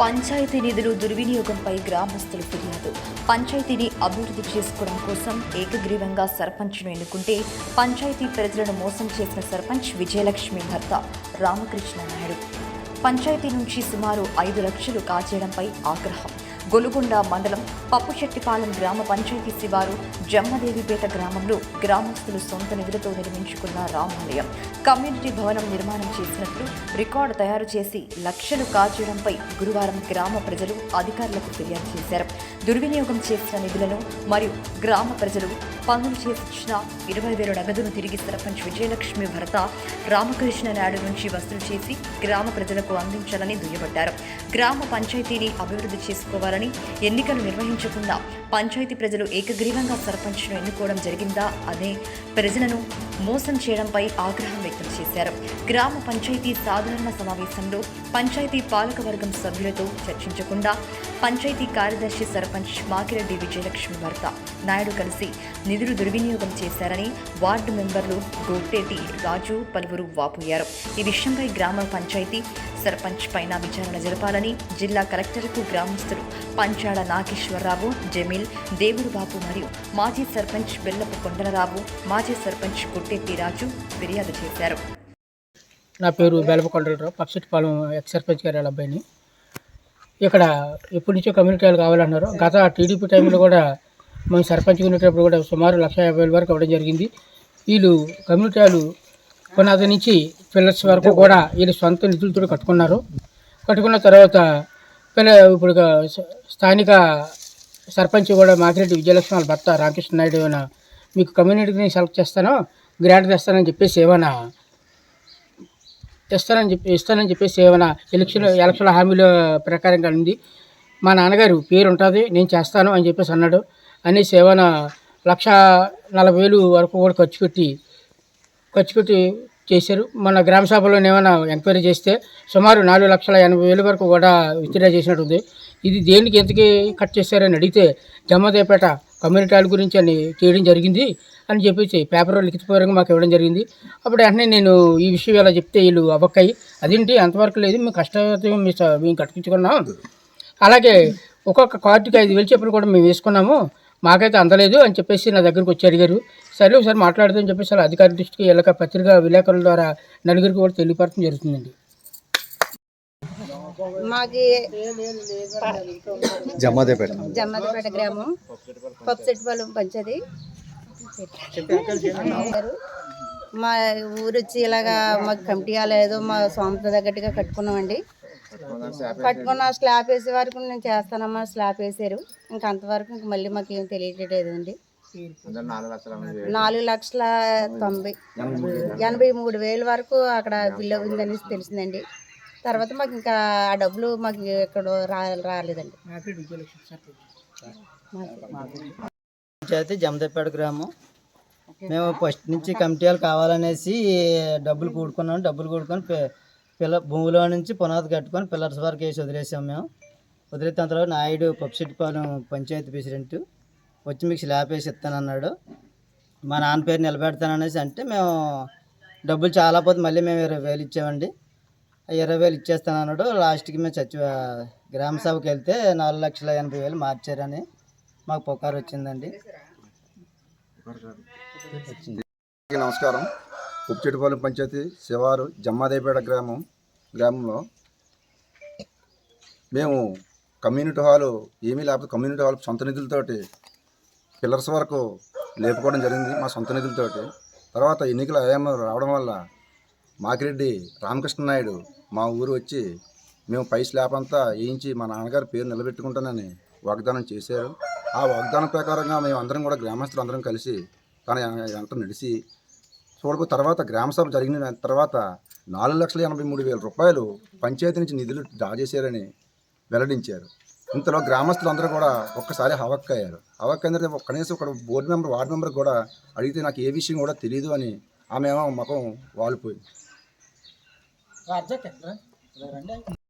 పంచాయతీ నిధులు దుర్వినియోగంపై గ్రామస్తులు ఫిర్యాదు. పంచాయతీని అభివృద్ధి చేసుకోవడం కోసం ఏకగ్రీవంగా సర్పంచ్ను ఎన్నుకుంటే పంచాయతీ ప్రజలను మోసం చేసిన సర్పంచ్ విజయలక్ష్మి భర్త రామకృష్ణ నాయుడు పంచాయతీ నుంచి సుమారు ఐదు లక్షలు కాజేయడంపై ఆగ్రహం. గొలుగొండ మండలం పప్పుశెట్టిపాలెం గ్రామ పంచాయతీ శివారు జమ్మదేవిపేట గ్రామంలో గ్రామస్తులు సొంత నిధులతో నిర్మించుకున్న రామాలయం. కమ్యూనిటీ భవనం నిర్మాణం చేసినట్లు రికార్డు తయారు చేసి లక్షలు కాజేయడంపై గురువారం గ్రామ ప్రజలు అధికారులకు ఫిర్యాదు చేశారు. దుర్వినియోగం చేసిన నిధులను మరియు గ్రామ ప్రజలు పనులు చేసిన ఇరవై వేల నగదును తిరిగి సర్పంచ్ విజయలక్ష్మి భర్త రామకృష్ణ నాయుడు నుంచి వసూలు చేసి గ్రామ ప్రజలకు అందించాలని దుయ్యబట్టారు గ్రామ పంచాయతీని అభివృద్ధి చేసుకోవాలని ఎన్నికలు నిర్వహించకుండా పంచాయతీ ప్రజలు ఏకగ్రీవంగా సర్పంచ్ను ఎన్నుకోవడం జరిగిందా అనే ప్రజలను మోసం చేయడంపై ఆగ్రహం వ్యక్తం చేశారు. గ్రామ పంచాయతీ సాధారణ సమావేశంలో పంచాయతీ పాలకవర్గం సభ్యులతో చర్చించకుండా పంచాయతీ కార్యదర్శి సర్పంచ్ మాకిరెడ్డి విజయలక్ష్మి భర్త నాయుడు కలిసి నిధులు దుర్వినియోగం చేశారని వార్డు మెంబర్లు గోట్టేటి రాజు పలువురు వాపోయారు. ఈ విషయంపై గ్రామ పంచాయతీ సర్పంచ్ పైన విచారణ జరపాలని జిల్లా కలెక్టర్కు గ్రామస్తులు పంచాడ నాగేశ్వరరావు జమీల్ దేవుడు బాబు మరియు మాజీ సర్పంచ్ బెల్లపు కొండలరావు మాజీ సర్పంచ్ కొట్టెట్టి రాజు ఫిర్యాదు చేశారు. నా పేరు బెలపకొండలరావు పక్షిపాలెం ఎక్స్ సర్పంచ్ గారి అబ్బాయిని. ఇక్కడ ఎప్పటి నుంచో కమ్యూనిటీలు కావాలన్నారు. గత టీడీపీ టైంలో కూడా మేము సర్పంచ్ ఉండేటప్పుడు కూడా సుమారు లక్ష యాభై వేల వరకు అవ్వడం జరిగింది. వీళ్ళు కమ్యూనిటీలు పునాది నుంచి పిల్లర్స్ వరకు కూడా వీళ్ళు సొంత నిధులతో కట్టుకున్నారు. కట్టుకున్న తర్వాత పిల్ల ఇప్పుడు స్థానిక సర్పంచ్ కూడా మాకిరెడ్డి విజయలక్ష్మి వాళ్ళ భర్త రామకృష్ణ నాయుడు ఏమైనా మీకు కమ్యూనిటీని సెలెక్ట్ చేస్తాను గ్రాంట్ తెస్తానని చెప్పేసి ఏమైనా తెస్తానని చెప్పి ఇస్తానని చెప్పేసి ఏమైనా ఎలక్షన్ ఎలక్షన్ హామీల ప్రకారంగా ఉంది. మా నాన్నగారు పేరు ఉంటుంది నేను చేస్తాను అని చెప్పేసి అన్నాడు. అనేసి ఏమైనా లక్ష నలభై వేలు వరకు కూడా ఖర్చు పెట్టి ఖర్చు పెట్టి చేశారు. మన గ్రామ సభలో ఏమైనా ఎంక్వైరీ చేస్తే సుమారు నాలుగు లక్షల ఎనభై వేల వరకు కూడా విత్డ్రా చేసినట్టుంది. ఇది దేనికి ఎందుకు కట్ చేశారని అడిగితే జమ్మదేపేట కమ్యూనిటీ వాళ్ళ గురించి అని చేయడం జరిగింది అని చెప్పేసి పేపర్లో లిఖితపూర్వకంగా మాకు ఇవ్వడం జరిగింది. అప్పుడు వెంటనే నేను ఈ విషయం ఇలా చెప్తే వీళ్ళు అవ్వక్కాయి అదేంటి అంతవరకు లేదు మేము కష్టం మీ స- మేము కట్టించుకున్నాం. అలాగే ఒక్కొక్క కార్డుకి ఐదు వేలు చెప్పులు కూడా మేము వేసుకున్నాము. మాకైతే అందలేదు అని చెప్పేసి నా దగ్గరికి వచ్చి అడిగారు. సరే ఒకసారి మాట్లాడదని చెప్పేసి అలా అధికారి దృష్టికి ఎలాగ పత్రికా విలేకరుల ద్వారా నలుగురికి కూడా తెలియపరచడం జరుగుతుందండి. మాకి జమ్మదేపేట. జమ్మదిపేట గ్రామం. పప్పుచెట్టుపాలెం పంచది మా ఊరు వచ్చి ఇలాగా మాకు కమిటీ లేదు మా సొంత తగ్గట్టుగా కట్టుకున్నామండి. కట్టుకున్న స్లాబ్ వేసే వరకు నేను చేస్తానమ్మా స్లాబ్ వేసారు. ఇంకా అంతవరకు ఇంక మళ్ళీ మాకు ఏం తెలియట్లేదండి. నాలుగు లక్షల తొంభై ఎనభై మూడు వేల వరకు అక్కడ బిల్ ఉందని తెలిసిందండి. తర్వాత మాకు ఇంకా ఆ డబ్బులు మాకు ఇక్కడ రా రాలేదండి. పంచాయతీ జమదపేట గ్రామం. మేము ఫస్ట్ నుంచి కమిటీ వాళ్ళు కావాలనేసి డబ్బులు కూడుకున్నాం డబ్బులు కూడుకొని పిల్ల భూమిలో నుంచి పునాది కట్టుకొని పిల్లర్స్ వరకు వేసి వదిలేసాం మేము. వదిలేసిన తర్వాత నాయుడు పప్పిశెట్టిపాలెం పంచాయతీ ప్రెసిడెంట్ వచ్చి మీకు స్లాబ్ వేసి ఇస్తానన్నాడు. మా నాన్న పేరు నిలబెడతాననేసి అంటే మేము డబ్బులు చాలా పోతే మళ్ళీ మేము ఇరవై వేలు ఇచ్చామండి. ఇరవై వేలు ఇచ్చేస్తానన్నాడు. లాస్ట్కి మేము చచ్చి గ్రామ సభకి వెళ్తే నాలుగు లక్షల ఎనభై వేలు మార్చారని మాకు పుకారు వచ్చిందండి. నమస్కారం. ఉప్చెట్టుపాలెం పంచాయతీ శివారు జమ్మాదేపేట గ్రామం గ్రామంలో మేము కమ్యూనిటీ హాలు ఏమీ లేకపోతే కమ్యూనిటీ హాల్ సొంత నిధులతోటి పిల్లర్స్ వరకు లేపుకోవడం జరిగింది మా సొంత నిధులతోటి. తర్వాత ఎన్నికల ఆయామం రావడం వల్ల మాకిరెడ్డి రామకృష్ణ నాయుడు మా ఊరు వచ్చి మేము పై స్లాబ్ అంతా వేయించి మా నాన్నగారి పేరు నిలబెట్టుకుంటానని వాగ్దానం చేశారు. ఆ వాగ్దానం ప్రకారంగా మేము అందరం కూడా గ్రామస్తులు అందరం కలిసి తన వెంట నడిచి చూడకు తర్వాత గ్రామసభ జరిగిన తర్వాత నాలుగు లక్షల ఎనభై మూడు వేల రూపాయలు పంచాయతీ నుంచి నిధులు డ్రా చేశారని వెల్లడించారు. ఇంతలో గ్రామస్తులు అందరూ కూడా ఒక్కసారి హవక్కయ్యారు. హవక్కైన కనీసం ఒక బోర్డు మెంబర్ వార్డు మెంబర్ కూడా అడిగితే నాకు ఏ విషయం కూడా తెలియదు అని ఆమె ఏమో ముఖం వాలిపోయింది.